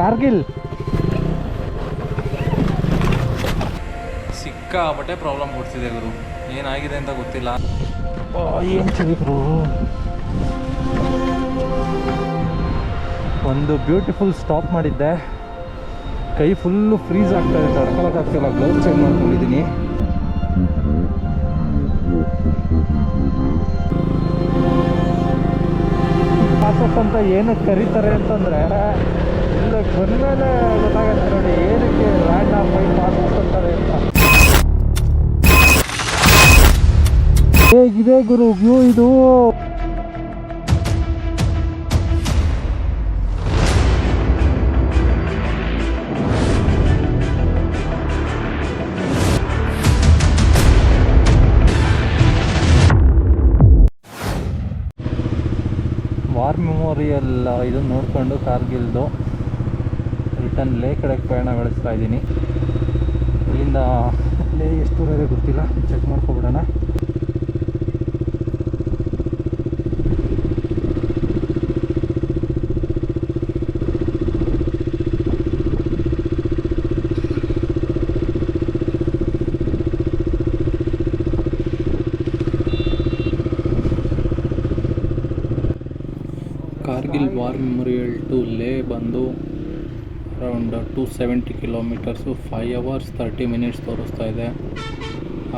ಕಾರ್ಗಿಲ್. ಸಿಕ್ಕಾಪಟ್ಟೆ ಪ್ರಾಬ್ಲಮ್ ಕೊಡ್ತಿದೆ ಗುರು. ಏನಾಗಿದೆ ಅಂತ ಗೊತ್ತಿಲ್ಲ. ಏನು ಒಂದು ಬ್ಯೂಟಿಫುಲ್ ಸ್ಟಾಪ್ ಮಾಡಿದ್ದೆ. ಕೈ ಫುಲ್ಲು ಫ್ರೀಸ್ ಆಗ್ತಾ ಇದೆ ತಡ್ಕೊಳಕ್ಕಾಗ್ತಿಲ್ಲ ಗ್ಲೌಸ್ ಚೇಂಜ್ ಮಾಡ್ಕೊಂಡಿದ್ದೀನಿ. ಅಂತ ಏನಕ್ಕೆ ಕರೀತಾರೆ ಅಂತಂದರೆ ಬಂದಮೇಲೆ ಗೊತ್ತಾಗುತ್ತೆ ನೋಡಿ, ಏನಕ್ಕೆ ಲ್ಯಾಂಡ್ ಆಫ್ ಪಾಸಸ್ ಅಂತಾರೆ ಅಂತ ಹೇಗಿದೆ ಗುರು ವ್ಯೂ ಇದು? ವಾರ್ ಮೆಮೋರಿಯಲ್ ಇದನ್ನು ನೋಡಿಕೊಂಡು ಕಾರ್ಗಿಲ್ದು ರಿಟರ್ನ್ ಲೇ ಕಡೆಗೆ ಪ್ರಯಾಣ ಬೆಳೆಸ್ತಾ ಇದ್ದೀನಿ. ಇಲ್ಲಿಂದ ಲೇ ಎಷ್ಟು ದೂರ ಇದೆ ಗೊತ್ತಿಲ್ಲ. Check ಮಾಡ್ಕೊಬಿಡೋಣ. Kargil war memorial to Leh ಬಂದು around two seventy kilometres five hours thirty minutes ತೋರಿಸ್ತಾ ಇದೆ.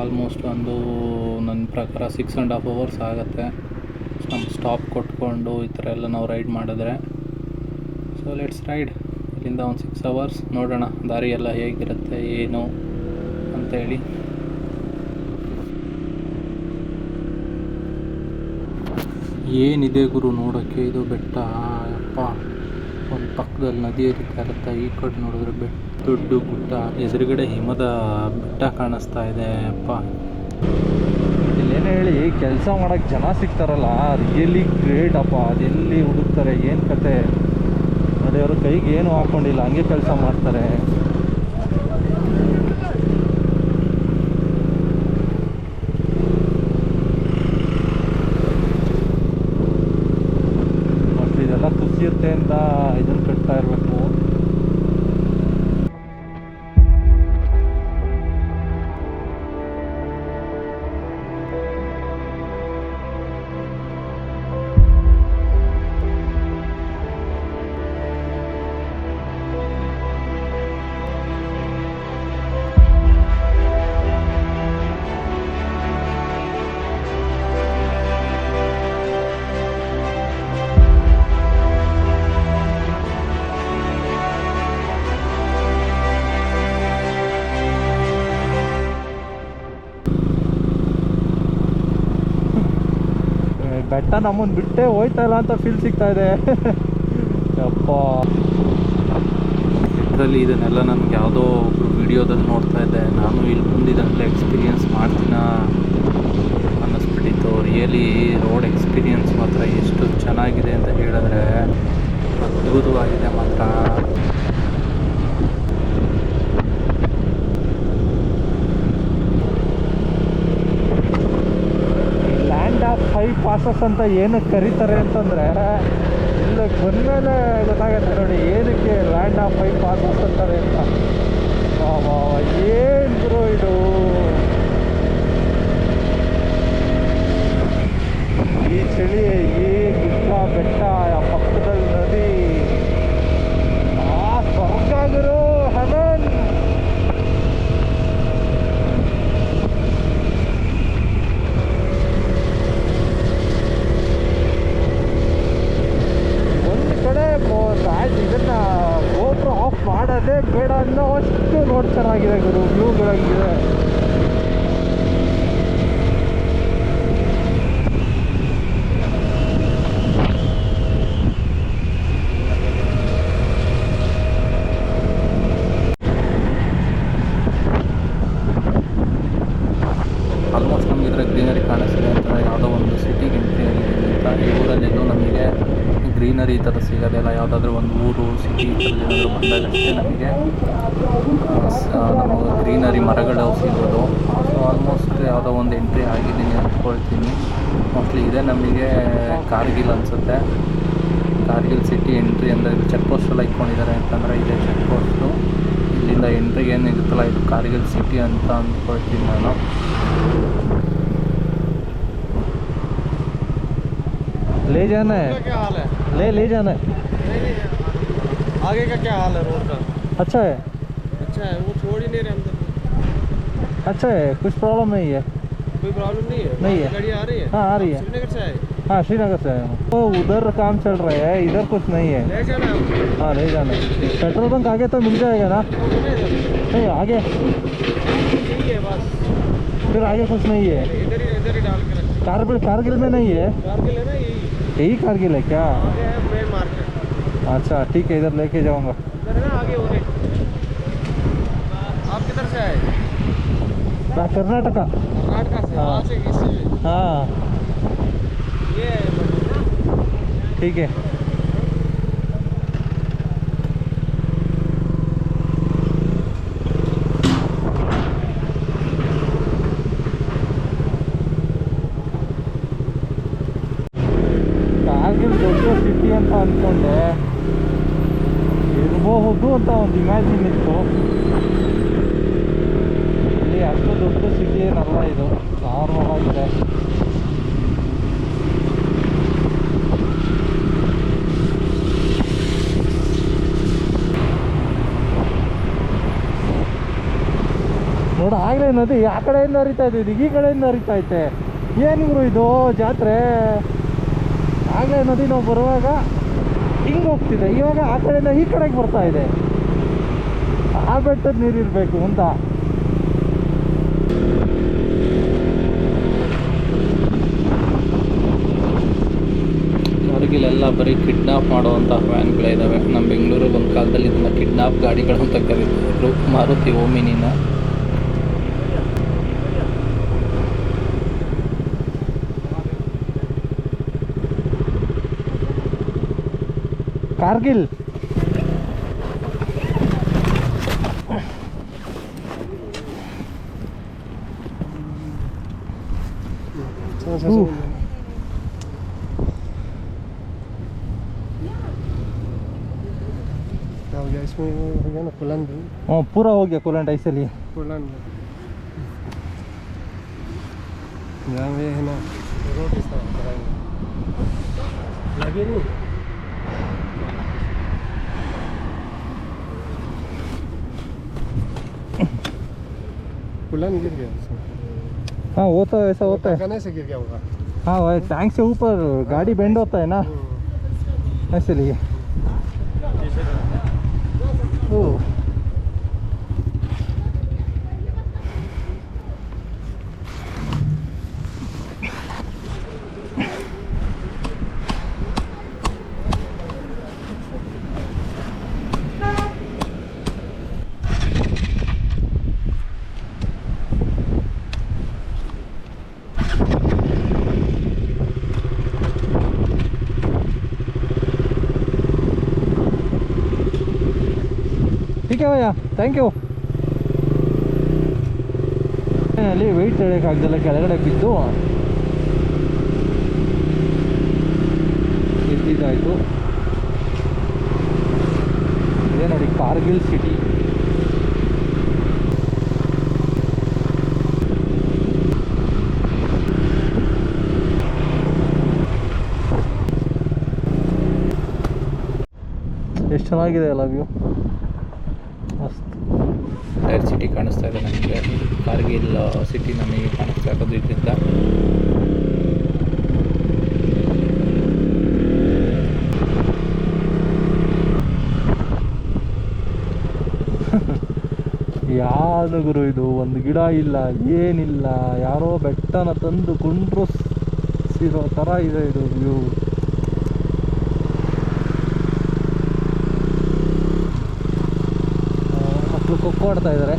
ಆಲ್ಮೋಸ್ಟ್ ಒಂದು ನನ್ನ ಪ್ರಕಾರ ಸಿಕ್ಸ್ ಆ್ಯಂಡ್ ಹಾಫ್ ಅವರ್ಸ್ ಆಗುತ್ತೆ. ನಮ್ಮ ಸ್ಟಾಪ್ ಕೊಟ್ಕೊಂಡು ಈ ಥರ ಎಲ್ಲ ನಾವು ರೈಡ್ ಮಾಡಿದ್ರೆ. ಸೊ ಲೆಟ್ಸ್ ರೈಡ್ ಇಲ್ಲಿಂದ ಒಂದು ಸಿಕ್ಸ್ ಅವರ್ಸ್ ನೋಡೋಣ, ದಾರಿ ಎಲ್ಲ ಹೇಗಿರುತ್ತೆ, ಏನು ಅಂತೇಳಿ ಏನಿದೆ ಗುರು ನೋಡೋಕ್ಕೆ? ಇದು ಬೆಟ್ಟ. ಅಪ್ಪ. ಒಂದು ಪಕ್ಕದಲ್ಲಿ ನದಿ ಹರಿತಾ ಇರುತ್ತೆ ಈ ಕಡೆ ನೋಡಿದ್ರೆ ಬೆಟ್ಟ, ದೊಡ್ಡ ಗುಡ್ಡ. ಎದುರುಗಡೆ ಹಿಮದ ಬೆಟ್ಟ ಕಾಣಿಸ್ತಾ ಇದೆ ಅಪ್ಪ. ಇಲ್ಲೇನು ಹೇಳಿ, ಕೆಲಸ ಮಾಡೋಕ್ಕೆ ಜನ ಸಿಗ್ತಾರಲ್ಲ ರಿಯಲಿ ಗ್ರೇಟ್ ಅಪ್ಪ ಅದೆಲ್ಲಿ ಹುಡುಕ್ತಾರೆ, ಏನು ಕತೆ? ಅದೇ ಅವರು ಕೈಗೆ ಏನು ಹಾಕ್ಕೊಂಡಿಲ್ಲ ಹಂಗೆ ಕೆಲಸ ಮಾಡ್ತಾರೆ. ಬೆಟ್ಟ ನಮ್ಮನ್ನು ಬಿಟ್ಟೆ ಹೋಯ್ತಾ ಇಲ್ಲ ಅಂತ ಫೀಲ್ ಸಿಗ್ತಾ ಇದೆ. ಅಪ್ಪ ಇದರಲ್ಲಿ ಇದನ್ನೆಲ್ಲ ನನ್ಗೆ ಯಾವುದೋ ಒಬ್ರು ವಿಡಿಯೋದಲ್ಲಿ ನೋಡ್ತಾ ಇದ್ದೆ. ನಾನು ಇಲ್ಲಿ ಬಂದು ಎಕ್ಸ್ಪೀರಿಯೆನ್ಸ್ ಎಕ್ಸ್ಪೀರಿಯನ್ಸ್ ಮಾಡ್ತೀನ ಅನ್ನಿಸ್ಬಿಟ್ಟಿತ್ತು. ರಿಯಲಿ ರೋಡ್ ಎಕ್ಸ್ಪೀರಿಯನ್ಸ್ ಮಾತ್ರ. ಎಷ್ಟು ಚೆನ್ನಾಗಿದೆ ಅಂತ ಹೇಳಿದ್ರೆ ಅದ್ಭುತವಾಗಿದೆ ಮಾತ್ರ ಲ್ಯಾಂಡ್ ಆಫ್ ಹೈ ಪಾಸಸ್ ಅಂತ ಏನಕ್ಕೆ ಕರೀತಾರೆ ಅಂತಂದರೆ, ಇಲ್ಲಿ ಬಂದಮೇಲೆ ಗೊತ್ತಾಗುತ್ತೆ ನೋಡಿ, ಏನಕ್ಕೆ ಲ್ಯಾಂಡ್ ಆಫ್ ಹೈ ಪಾಸಸ್ ಅಂತಾರೆ ಅಂತ. ಏನು ಗುರು ಇದು ಈ ಚಳಿ ಈ ಗುಡ್ಡ ಬೆಟ್ಟ ಆ ಪಕ್ಕದಲ್ಲಿ ನದಿ ಆ ಸ್ವರ್ಗ ಗುರು ಹೆವನ್ ಒಂದು ಕಡೆ ಬ್ಯಾಟ್ ಇದನ್ನ ಗೋಪುರ ಆಫ್ ಮಾಡೋದೇ ಬೇಡ ಅನ್ನೋ ಅಷ್ಟು ರೋಡ್ ಚೆನ್ನಾಗಿದೆ ಗುರು ವ್ಯೂಗಳಾಗಿದೆ ಆಲ್ಮೋಸ್ಟ್ ನಮಗೆ ಇದರ ಗ್ರೀನರಿ ಕಾಣಿಸ್ತಿದೆ ಅಂತ ಯಾವುದೋ ಒಂದು ಸಿಟಿಗೆ ಎಂಟ್ರಿ ಆಗಿದೆ ಅಂತ ಈ ಊರಲ್ಲೆಲ್ಲೂ ನಮಗೆ ಗ್ರೀನರಿ ಈ ಥರ ಸಿಗೋದಿಲ್ಲ ಯಾವುದಾದ್ರೂ ಒಂದು ಊರು ಸಿಟಿ ಏನಾದರೂ ಬಂದಾಗಷ್ಟೇ ನಮಗೆ ನಮ್ಮ ಗ್ರೀನರಿ ಮರಗಳು ಸಿಗೋದು. ಸೊ ಆಲ್ಮೋಸ್ಟ್ ಯಾವುದೋ ಒಂದು ಎಂಟ್ರಿ ಆಗಿದ್ದೀನಿ ಅಂದ್ಕೊಳ್ತೀನಿ ಮೋಸ್ಟ್ಲಿ ಇದೇ. ನಮಗೆ ಕಾರ್ಗಿಲ್ ಅನಿಸುತ್ತೆ. ಕಾರ್ಗಿಲ್ ಸಿಟಿ ಎಂಟ್ರಿ ಅಂದರೆ ಚೆಕ್ ಪೋಸ್ಟ್ ಎಲ್ಲ ಇಟ್ಕೊಂಡಿದ್ದಾರೆ ಅಂತಂದರೆ ಇದೆ ಚೆಕ್ ಪೋಸ್ಟು ಇಲ್ಲಿಂದ ಎಂಟ್ರಿಗೆ ಏನಿರುತ್ತಲ್ಲ ಇದು ಕಾರ್ಗಿಲ್ ಸಿಟಿ ಅಂತ ಅಂದ್ಕೊಳ್ತೀನಿ ನಾನು. ले जाना है। क्या हाल है? ले ले जाना है। आगे का क्या हाल है रोड का? अच्छा है। अच्छा है वो छोड़ ही नहीं रहे अंदर। अच्छा है कुछ प्रॉब्लम नहीं है। कोई प्रॉब्लम नहीं है? नहीं है। गाड़ी आ रही है? हाँ आ रही है। श्रीनगर से आए? हाँ श्रीनगर से आया हूँ। तो उधर काम चल रहा है इधर कुछ नहीं है। ले जाना हाँ। ले जाना पेट्रोल पंप आगे तो मिल जाएगा ना? नहीं आगे। है बस। फिर आगे कुछ नहीं है। इधर ही इधर ही डाल कारगिल कारगिल में नहीं है। यही कारगिल है क्या अच्छा ठीक है इधर लेके जाऊँगा। आप किधर से आए? मैं कर्नाटका हाँ।, हाँ।, हाँ। ठीक है। ಒಂದು ಇಮ್ಯಾಜಿನ್ ಇತ್ತು ಇಲ್ಲಿ ಅಷ್ಟು ದೊಡ್ಡ ಸಿಟಿ ಏನಲ್ಲ ಇದು ನಾರ್ಮಲ್ ಆಗಿದೆ ನೋಡ ಆಗಲೇ ನದಿ ಆ ಕಡೆಯಿಂದ ಹರಿತಾ ಇದೆ ಈ ಕಡೆಯಿಂದ ಹರಿತಾ ಐತೆ. ಏನು ಗುರು ಇದು? ಜಾತ್ರೆ? ಆಗಲೇ ನದಿ ನಾವು ಬರುವಾಗ ಹಿಂಗೆ ಹೋಗ್ತಿದೆ. ಇವಾಗ ಆ ಕಡೆಯಿಂದ ಈ ಕಡೆಗೆ ಬರ್ತಾ ಇದೆ. ಆ ಬೆಟ್ಟದ ನೀರಿರಬೇಕು ಅಂತ. ಕಾರ್ಗಿಲೆಲ್ಲ ಬರೀ ಕಿಡ್ನಾಪ್ ಮಾಡುವಂಥ ವ್ಯಾನ್ಗಳೇ ಇದ್ದಾವೆ ನಮ್ಮ ಬೆಂಗಳೂರು ಒಂದು ಕಾಲದಲ್ಲಿ ಇದನ್ನ ಕಿಡ್ನಾಪ್ ಗಾಡಿಗಳು ಅಂತ ಕರೀತಿದ್ರು. ಮಾರುತಿ ಓಮಿನಿನ. ಕಾರ್ಗಿಲ್. पूरा हो गया कुलेंट ऐसे लिए कुलन ये है ना रोड इस तरह कराएँगे लगे नहीं गिर गया हाँ वो तो ऐसा होता है से गिर गया होगा हाँ वो टैंक से ऊपर गाड़ी बेंड होता है ना। इसलिए ओह ಯು ಅಯ್ಯ ಥ್ಯಾಂಕ್ ಯು ಅಲ್ಲಿ ವೆಯ್ಟ್ ತಡೆಯೋಕ್ಕಾಗ್ದಲ್ಲ ಕೆಳಗಡೆ ಬಿದ್ದು. ಇದ್ದಿದ್ದಾಯಿತು ಇದೇ ನೋಡಿ, ಕಾರ್ಗಿಲ್ ಸಿಟಿ. ಎಷ್ಟು ಚೆನ್ನಾಗಿದೆ ಅಲ್ಲ ವ್ಯೂ ಮಸ್ತ್ ಟೈರ್ ಸಿಟಿ ಕಾಣಿಸ್ತಾ ಇದೆ ನನಗೆ ಕಾರ್ಗಿಲ್ ಸಿಟಿ ನಮಗೆ ಕಾಣಿಸ್ತಾ ಇರೋದು ಇದರಿಂದ ಯಾವುದು ಗುರು ಇದು? ಒಂದು ಗಿಡ ಇಲ್ಲ, ಏನಿಲ್ಲ. ಯಾರೋ ಬೆಟ್ಟನ ತಂದು ಕುಂಡ್ರಿಸಿರೋ ಥರ ಇದೆ ಇದು ವ್ಯೂ ಮಕ್ಕಳು ಆಡ್ತಾ ಇದ್ದಾರೆ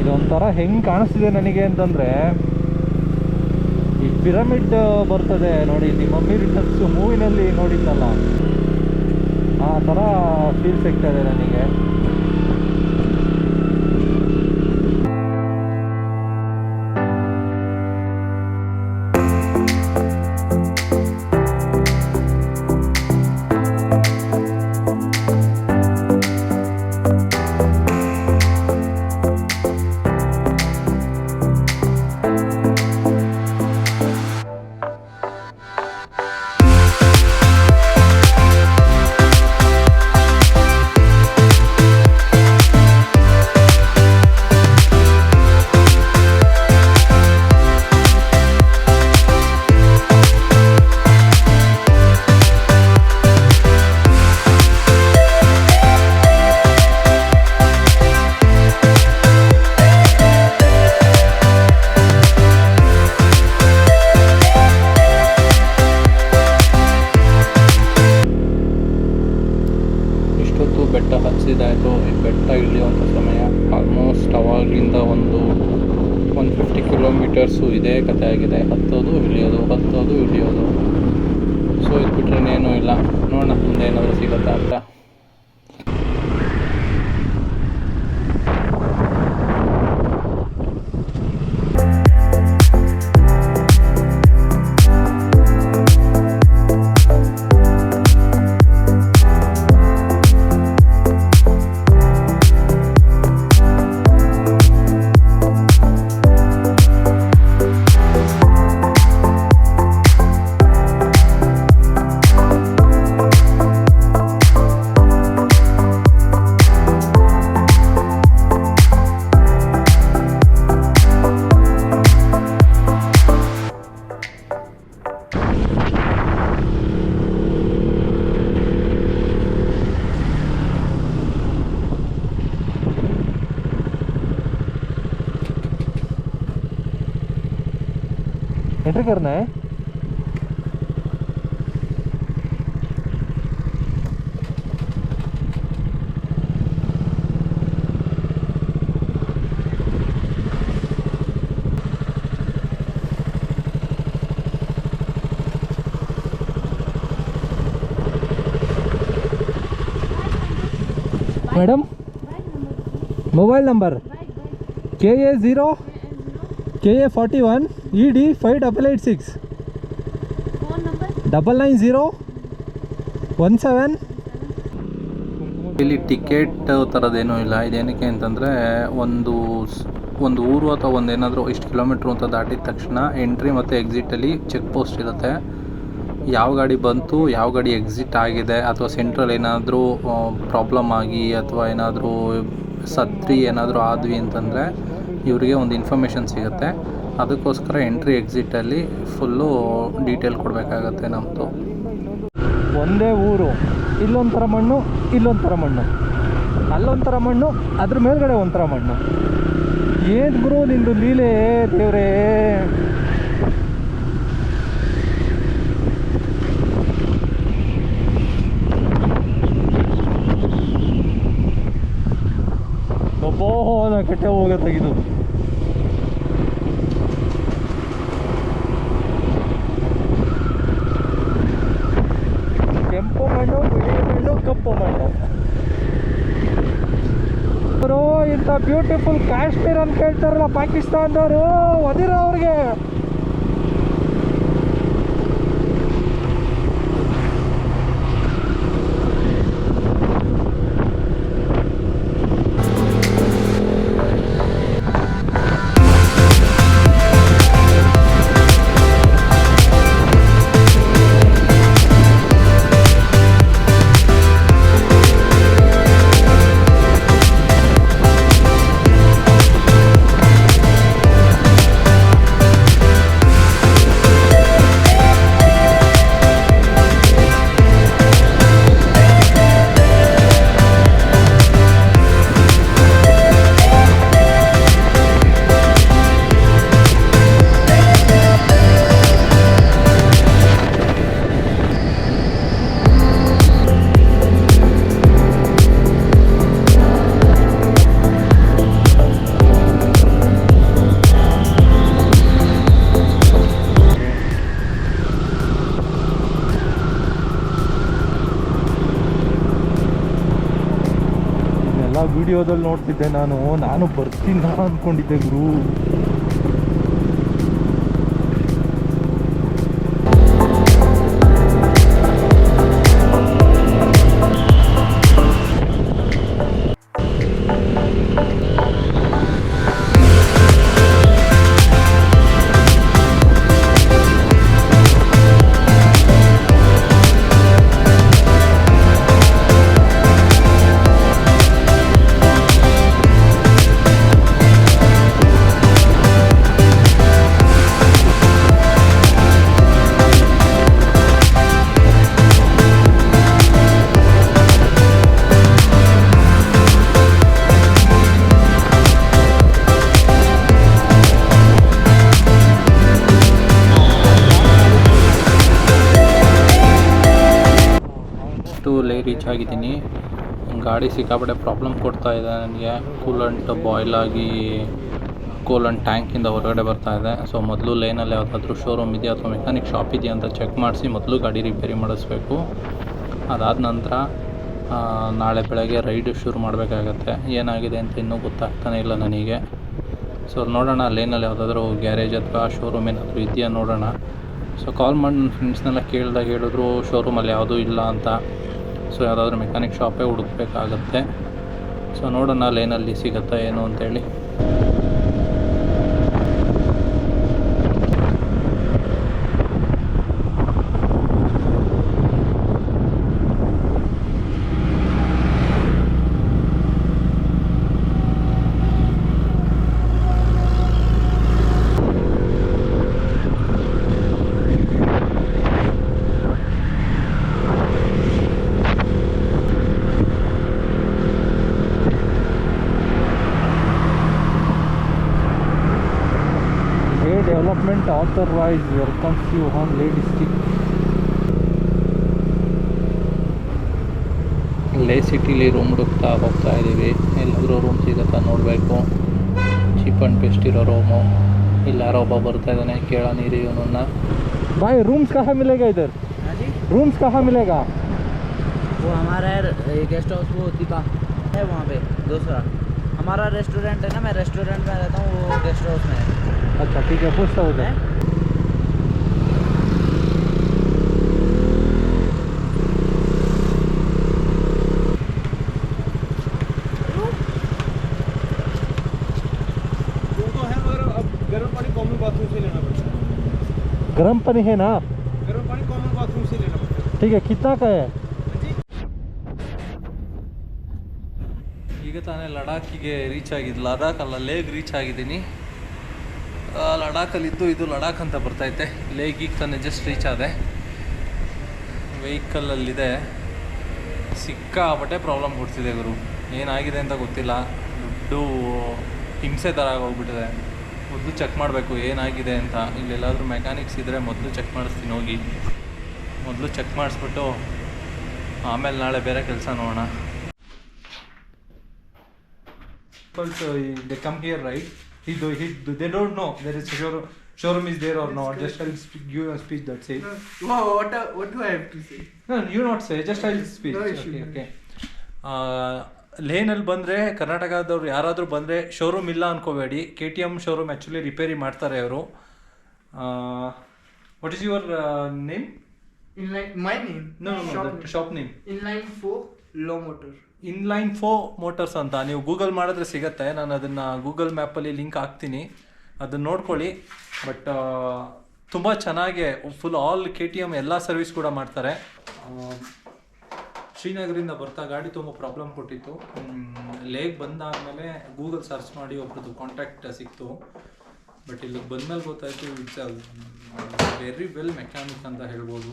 ಇದೊಂಥರ ಹೆಂಗೆ ಕಾಣಿಸ್ತಿದೆ ನನಗೆ ಅಂತಂದರೆ, ಈ ಪಿರಮಿಡ್ ಬರ್ತದೆ ನೋಡಿ ದಿ ಮಮ್ಮಿ ರಿಟರ್ನ್ಸ್ ಮೂವಿನಲ್ಲಿ ನೋಡಿದ್ದಲ್ಲ. ಆ ಥರ ಫೀಲ್ ಸಿಗ್ತದೆ ನನಗೆ. ಕಥೆ ಆಗಿದೆ करना है। Madam mobile number? K A zero? K A forty one E D five double eight six phone number double nine zero one seven ಇಲ್ಲಿ ಟಿಕೆಟ್ ಥರದ್ದೇನೂ ಇಲ್ಲ. ಇದೇನಕ್ಕೆ ಅಂತಂದರೆ ಒಂದು ಒಂದು ಊರು ಅಥವಾ ಒಂದು ಏನಾದರೂ ಇಷ್ಟು ಕಿಲೋಮೀಟ್ರ್ ಅಂತ ದಾಟಿದ ತಕ್ಷಣ ಎಂಟ್ರಿ ಮತ್ತು ಎಕ್ಸಿಟಲ್ಲಿ ಚೆಕ್ ಪೋಸ್ಟ್ ಇರುತ್ತೆ. ಯಾವ ಗಾಡಿ ಬಂತು ಯಾವ ಗಾಡಿ ಎಕ್ಸಿಟ್ ಆಗಿದೆ ಅಥವಾ ಸೆಂಟ್ರಲ್ ಏನಾದರೂ ಪ್ರಾಬ್ಲಮ್ ಆಗಿ ಅಥವಾ ಏನಾದರೂ ಸತ್ರಿ ಏನಾದರೂ ಆದ್ವಿ ಅಂತಂದರೆ ಇವರಿಗೆ ಒಂದು ಇನ್ಫಾರ್ಮೇಷನ್ ಸಿಗುತ್ತೆ. ಅದಕ್ಕೋಸ್ಕರ ಎಂಟ್ರಿ ಎಕ್ಸಿಟಲ್ಲಿ ಫುಲ್ಲು ಡೀಟೇಲ್ ಕೊಡಬೇಕಾಗತ್ತೆ ನಮ್ಮದು ಒಂದೇ ಊರು ಇಲ್ಲೊಂಥರ ಮಣ್ಣು ಇಲ್ಲೊಂಥರ ಮಣ್ಣು. ಅಲ್ಲೊಂಥರ ಮಣ್ಣು, ಅದ್ರ ಮೇಲ್ಗಡೆ ಒಂಥರ ಮಣ್ಣು. ಏನು ಗುರು ನಿಂದು ಲೀಲೆ, ದೇವ್ರೇ ಒಬ್ಬೋ ನಾ ಕೆಟ್ಟೆ ಹೋಗ ತೆಗೆದು ಕೆಂಪು ಮಣ್ಣು, ಬಿಳಿ ಮಣ್ಣು, ಕಪ್ಪು ಮಣ್ಣು. ಅವರು ಇಂಥ ಬ್ಯೂಟಿಫುಲ್ ಕಾಶ್ಮೀರ್ ಅಂತ ಕೇಳ್ತಾರಲ್ಲ ಪಾಕಿಸ್ತಾನದವರು, ಒದಿರೋ ಅವ್ರಿಗೆ. ವಿಡಿಯೋದಲ್ಲಿ ನೋಡ್ತಿದ್ದೆ ನಾನು. ನಾನು ಬರ್ತೀನಿ ಅಂದ್ಕೊಂಡಿದ್ದೆ ಗುರು. ಗಾಡಿ ಸಿಕ್ಕಾಪಟ್ಟೆ ಪ್ರಾಬ್ಲಮ್ ಕೊಡ್ತಾ ಇದೆ. ನನಗೆ ಕೂಲಂಟ್ ಬಾಯ್ಲ್ ಆಗಿ ಕೂಲಂಟ್ ಟ್ಯಾಂಕಿಂದ ಹೊರಗಡೆ ಬರ್ತಾ ಇದೆ. ಸೊ ಮೊದಲು ಲೈನಲ್ಲಿ ಯಾವುದಾದ್ರೂ ಶೋರೂಮ್ ಇದೆಯಾ ಅಥವಾ ಮೆಕ್ಯಾನಿಕ್ ಶಾಪ್ ಇದೆಯಾ ಅಂತ ಚೆಕ್ ಮಾಡಿಸಿ ಮೊದಲು ಗಾಡಿ ರಿಪೇರಿ ಮಾಡಿಸ್ಬೇಕು. ಅದಾದ ನಂತರ ನಾಳೆ ಬೆಳಗ್ಗೆ ರೈಡ್ ಶುರು ಮಾಡಬೇಕಾಗತ್ತೆ. ಏನಾಗಿದೆ ಅಂತ ಇನ್ನೂ ಗೊತ್ತಾಗ್ತಾನೆ ಇಲ್ಲ ನನಗೆ. ಸೊ ನೋಡೋಣ ಲೈನಲ್ಲಿ ಯಾವುದಾದ್ರೂ ಗ್ಯಾರೇಜ್ ಅಥವಾ ಶೋರೂಮ್ ಏನಾದರೂ ಇದೆಯಾ ನೋಡೋಣ. ಸೊ ಕಾಲ್ ಮಾಡಿ ನನ್ನ ಫ್ರೆಂಡ್ಸ್ನೆಲ್ಲ ಕೇಳಿದಾಗ ಹೇಳಿದ್ರು ಶೋರೂಮಲ್ಲಿ ಯಾವುದೂ ಇಲ್ಲ ಅಂತ. ಸೊ ಯಾವುದಾದ್ರೂ ಮೆಕ್ಯಾನಿಕ್ ಶಾಪೇ ಹುಡುಕ್ಬೇಕಾಗತ್ತೆ. ಸೊ ನೋಡೋಣ ಲೈನಲ್ಲಿ ಸಿಗುತ್ತಾ ಏನು ಅಂತೇಳಿ. otherwise welcomes you home ಲೇಡಿಸ್ಟಿಕ್ ಲೇ ಸಿಟಿಲಿ ರೂಮ್ ಹುಡುಕ್ತಾ ಹೋಗ್ತಾ ಇದ್ದೀವಿ ಎಲ್ಲಾದರೂ ರೂಮ್ ಸಿಗುತ್ತಾ ನೋಡಬೇಕು ಚೀಪ್ ಆ್ಯಂಡ್ ಬೆಸ್ಟ್ ಇರೋ ರೂಮು ಇಲ್ಲಾರೋ ಒಬ್ಬ ಬರ್ತಾ ಇದ್ದಾನೆ ಕೇಳೋಣ ಇರಿ ಇವನನ್ನ ಬಾಯ್ ರೂಮ್ಸ್ ಕಹ ಮಿಲೇಗಾ ಇದರ್ ರೂಮ್ಸ್ ಕಹ ಮಿಲೇಗಾ वो हमारा गेस्ट हाउस वो दीपा है वहाँ पे दूसरा हमारा रेस्टोरेंट है ना मैं रेस्टोरेंट में रहता हूँ वो गेस्ट हाउस में है अच्छा ठीक है पूछता हूँ हैं? रूम तो है मगर अब गर्म पानी कॉमन बाथरूम से लेना पड़ता है गर्म पानी है ना गर्म पानी कॉमन बाथरूम से लेना पड़ता है ठीक है कितना का है ಈಗ ತಾನೇ ಲಡಾಖಿಗೆ ರೀಚ್ ಆಗಿದ್ದು ಲಡಾಖ್ ಅಲ್ಲ ಲೇಗ್ ರೀಚ್ ಆಗಿದ್ದೀನಿ ಆ, ಲಡಾಖಲ್ಲಿದ್ದು ಇದು ಲಡಾಖ್ ಅಂತ ಬರ್ತೈತೆ. ಲೇಗ್ ಈಗ ತಾನೇ ಜಸ್ಟ್ ರೀಚ್ ಆದೆ. ವೆಹಿಕಲಲ್ಲಿದೆ ಸಿಕ್ಕಾಪಟ್ಟೆ ಪ್ರಾಬ್ಲಮ್ ಕೊಡ್ತಿದೆ ಗುರು. ಏನಾಗಿದೆ ಅಂತ ಗೊತ್ತಿಲ್ಲ. ದುಡ್ಡು ಹಿಂಸೆ ಥರ ಆಗೋಗ್ಬಿಟ್ಟಿದೆ. ಮೊದಲು ಚೆಕ್ ಮಾಡಬೇಕು ಏನಾಗಿದೆ ಅಂತ. ಇಲ್ಲೆಲ್ಲಾದರೂ ಮೆಕ್ಯಾನಿಕ್ಸ್ ಇದ್ದರೆ ಮೊದಲು ಚೆಕ್ ಮಾಡಿಸ್ತೀನಿ ಹೋಗಿ. ಮೊದಲು ಚೆಕ್ ಮಾಡಿಸ್ಬಿಟ್ಟು ಆಮೇಲೆ ನಾಳೆ ಬೇರೆ ಕೆಲಸ ನೋಡೋಣ. Uh, come come right? He do, he do, they don't know there is showroom, showroom is there or not. Just I'll speak, give a speech. That's it. Wow, what, uh, what do I have to say? No, you not say. Just I'll speak. No issue. okay, okay. ಲೇನಲ್ಲಿ ಬಂದರೆ ಕರ್ನಾಟಕದವ್ರು ಯಾರಾದರೂ ಬಂದರೆ showroom ಇಲ್ಲ ಅನ್ಕೋಬೇಡಿ K T M showroom actually repair ಮಾಡ್ತಾರೆ ಅವರು what is your name Inline, my name? Name no name. Shop name Inline 4, low motor. Inline four Motors ಅಂತ. ನೀವು ಗೂಗಲ್ ಮಾಡಿದ್ರೆ ಸಿಗತ್ತೆ. ನಾನು ಅದನ್ನು ಗೂಗಲ್ ಮ್ಯಾಪಲ್ಲಿ ಲಿಂಕ್ ಹಾಕ್ತೀನಿ. ಅದನ್ನ ನೋಡ್ಕೊಳ್ಳಿ. ಬಟ್ ತುಂಬ ಚೆನ್ನಾಗೆ full all K T M ಎಲ್ಲ ಸರ್ವಿಸ್ ಕೂಡ ಮಾಡ್ತಾರೆ. ಶ್ರೀನಗರಿಂದ ಬರ್ತಾ ಗಾಡಿ ತುಂಬ ಪ್ರಾಬ್ಲಮ್ ಕೊಟ್ಟಿತ್ತು. ಲೇಗ್ ಬಂದಾದಮೇಲೆ ಗೂಗಲ್ ಸರ್ಚ್ ಮಾಡಿ ಒಬ್ರದ್ದು ಕಾಂಟ್ಯಾಕ್ಟ್ ಸಿಕ್ತು. ಬಟ್ ಇಲ್ಲಿಗೆ ಬಂದಮೇಲೆ ಗೊತ್ತಾಯಿತು ಇಟ್ಸ್ ವೆರಿ ವೆಲ್ ಮೆಕ್ಯಾನಿಕ್ ಅಂತ ಹೇಳ್ಬೋದು.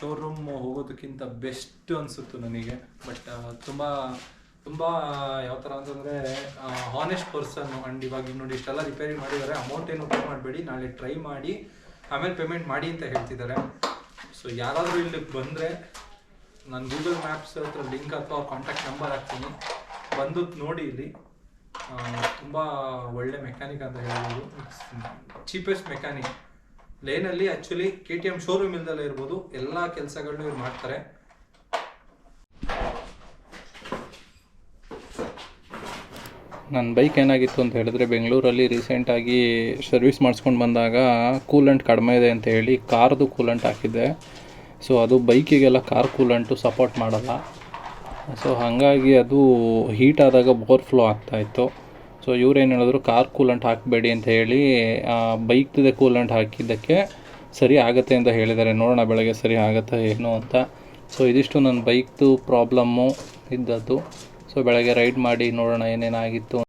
ಶೋರೂಮ್ ಹೋಗೋದಕ್ಕಿಂತ ಬೆಸ್ಟ್ ಅನಿಸುತ್ತು ನನಗೆ. ಬಟ್ ತುಂಬ ತುಂಬ ಯಾವ ಥರ ಅಂತಂದರೆ ಹಾನೆಸ್ಟ್ ಪರ್ಸನ್ ಆ್ಯಂಡ್ ಇವಾಗ ನೋಡಿ ಇಷ್ಟೆಲ್ಲ ರಿಪೇರಿ ಮಾಡಿದ್ದಾರೆ. ಅಮೌಂಟ್ ಏನು ಪೇ ಮಾಡಬೇಡಿ, ನಾಳೆ ಟ್ರೈ ಮಾಡಿ, ಆಮೇಲೆ ಪೇಮೆಂಟ್ ಮಾಡಿ ಅಂತ ಹೇಳ್ತಿದ್ದಾರೆ. ಸೊ ಯಾರಾದರೂ ಇಲ್ಲಿ ಬಂದರೆ ನಾನು ಗೂಗಲ್ ಮ್ಯಾಪ್ಸ್ ಹತ್ರ ಲಿಂಕ್ ಅಥವಾ ಕಾಂಟ್ಯಾಕ್ಟ್ ನಂಬರ್ ಹಾಕ್ತೀನಿ. ಬಂದು ನೋಡಿ ಇಲ್ಲಿ. ತುಂಬ ಒಳ್ಳೆ ಮೆಕ್ಯಾನಿಕ್ ಅಂತ ಹೇಳ್ಬೋದು. Cheapest mechanic ಲೇನಲ್ಲಿ actually K T M showroom ಇಲ್ದಲ್ಲೇ ಇರ್ಬೋದು. ಎಲ್ಲ ಕೆಲಸಗಳನ್ನೂ ಇವ್ರು ಮಾಡ್ತಾರೆ. ನನ್ನ ಬೈಕ್ ಏನಾಗಿತ್ತು ಅಂತ ಹೇಳಿದ್ರೆ ಬೆಂಗಳೂರಲ್ಲಿ ರೀಸೆಂಟಾಗಿ ಸರ್ವಿಸ್ ಮಾಡಿಸ್ಕೊಂಡು ಬಂದಾಗ ಕೂಲಂಟ್ ಕಡಿಮೆ ಇದೆ ಅಂತ ಹೇಳಿ ಕಾರ್ದು ಕೂಲಂಟ್ ಹಾಕಿದ್ದೆ. ಸೊ ಅದು ಬೈಕಿಗೆಲ್ಲ ಕಾರ್ ಕೂಲಂಟು ಸಪೋರ್ಟ್ ಮಾಡಲ್ಲ. ಸೊ ಹಾಗಾಗಿ ಅದು ಹೀಟ್ ಆದಾಗ ಬೋರ್ ಫ್ಲೋ ಆಗ್ತಾಯಿತ್ತು ಸೊ ಇವ್ರೇನು ಹೇಳಿದ್ರು ಕಾರ್ ಕೂಲಂಟ್ ಹಾಕಬೇಡಿ ಅಂತ ಹೇಳಿ ಬೈಕ್ದೇ ಕೂಲಂಟ್ ಹಾಕಿದ್ದಕ್ಕೆ ಸರಿ ಆಗುತ್ತೆ ಅಂತ ಹೇಳಿದ್ದಾರೆ. ನೋಡೋಣ ಬೆಳಗ್ಗೆ ಸರಿ ಆಗುತ್ತಾ ಏನು ಅಂತ. ಸೊ ಇದಿಷ್ಟು ನನ್ನ ಬೈಕ್ದು ಪ್ರಾಬ್ಲಮ್ಮು ಇದ್ದದ್ದು. ಸೊ ಬೆಳಗ್ಗೆ ರೈಡ್ ಮಾಡಿ ನೋಡೋಣ ಏನೇನಾಗಿತ್ತು